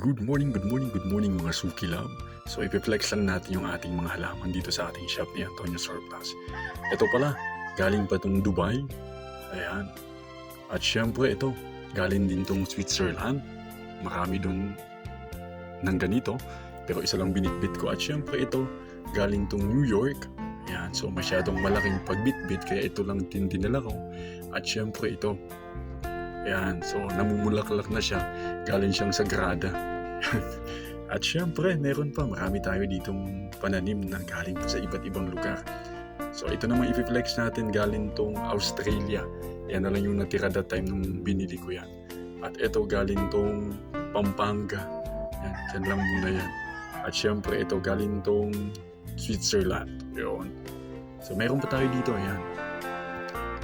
Good morning, good morning, good morning mga Suki Lab. So ipiflex lang natin yung ating mga halaman dito sa ating shop ni Antonio Surplus. Ito pala, galing pa tong Dubai. Ayan. At syempre ito, galing din tong Switzerland. Marami dun ng ganito. Pero isa lang binitbit ko. At syempre ito, galing tong New York. Ayan, so masyadong malaking pagbitbit kaya ito lang din dinala ko. At syempre ito, Ayan, so namumulaklak na siya. Galing siyang Sagrada. At syempre, meron pa. Marami tayo ditong pananim na galing sa iba't ibang lugar. So ito naman ipiflex natin galing tong Australia. Yan na lang yung natira that time nung binili ko yan. At ito galing tong Pampanga. Yan, yan lang muna yan. At syempre ito galing tong Switzerland. Yun. So meron pa tayo dito, ayan.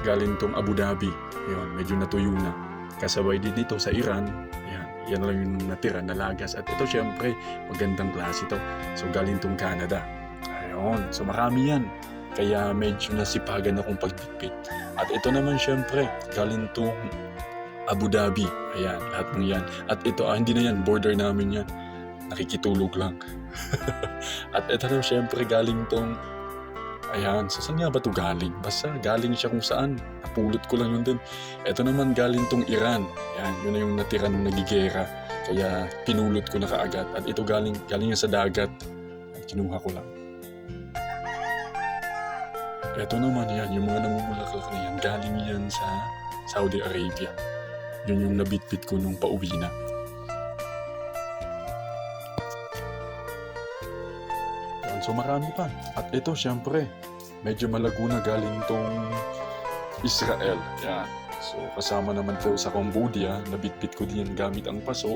Galing tong Abu Dhabi. Yun, medyo natuyo na. Kasabay din dito sa Iran. Ayan, yan lang yung natira na lagas. At ito syempre, magandang klase ito. So galing tong Canada. Ayun, so marami yan. Kaya medyo nasipagan akong pagbitbit. At ito naman syempre, galing tong Abu Dhabi. Ayan, lahat ng yan. At ito, ah, hindi na yan, border namin yan. Nakikitulog lang. At ito na syempre, galing tong Ayan, sa saan nga ba ito galing? Basta galing siya kung saan. Napulot ko lang yun din. Ito naman galing tong Iran. Ayan, yun na yung natira nung nagigera. Kaya pinulot ko na kaagad. At ito galing, galing yan sa dagat. At kinuha ko lang. Ito naman yan, yung mga namumulaklak na yan, galing yan sa Saudi Arabia. Yun yung nabitbit ko nung pauwi na. Yan, so marami pa. At ito, syempre, medyo malago na galing tong Israel. Yan. So kasama naman to sa Cambodia, nabitbit ko din gamit ang paso.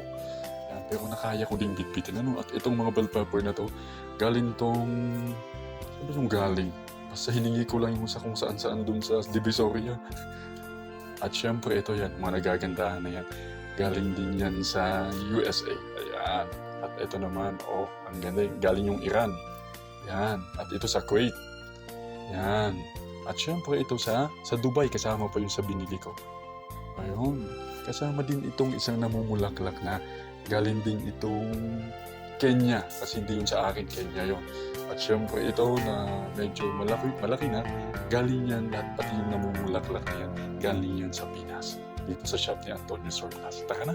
Yan, pero nakaya ko din bitbitin. Ano? At itong mga bell pepper na to, galing tong... Ba yung galing? Basta hiningi ko lang yung sa kung saan saan dun sa Divisoria. At syempre, ito yan, mga nagagandahan na yan. Galing din yan sa USA. Ayan. At ito naman, oh, ang ganda. Galing yung Iran. Yan. At ito sa Kuwait. Yan. At syempre ito sa sa Dubai kasama pa yung sa binili ko. Ayun. Kasama din itong isang namumulaklak na galing din itong Kenya. Kasi hindi yun sa akin, Kenya yon. At syempre ito na medyo malaki, malaki na, galing yan lahat pati yung namumulaklak na yan, galing yan sa Pinas. Dito sa shop ni Antonio Sornas. Taka na.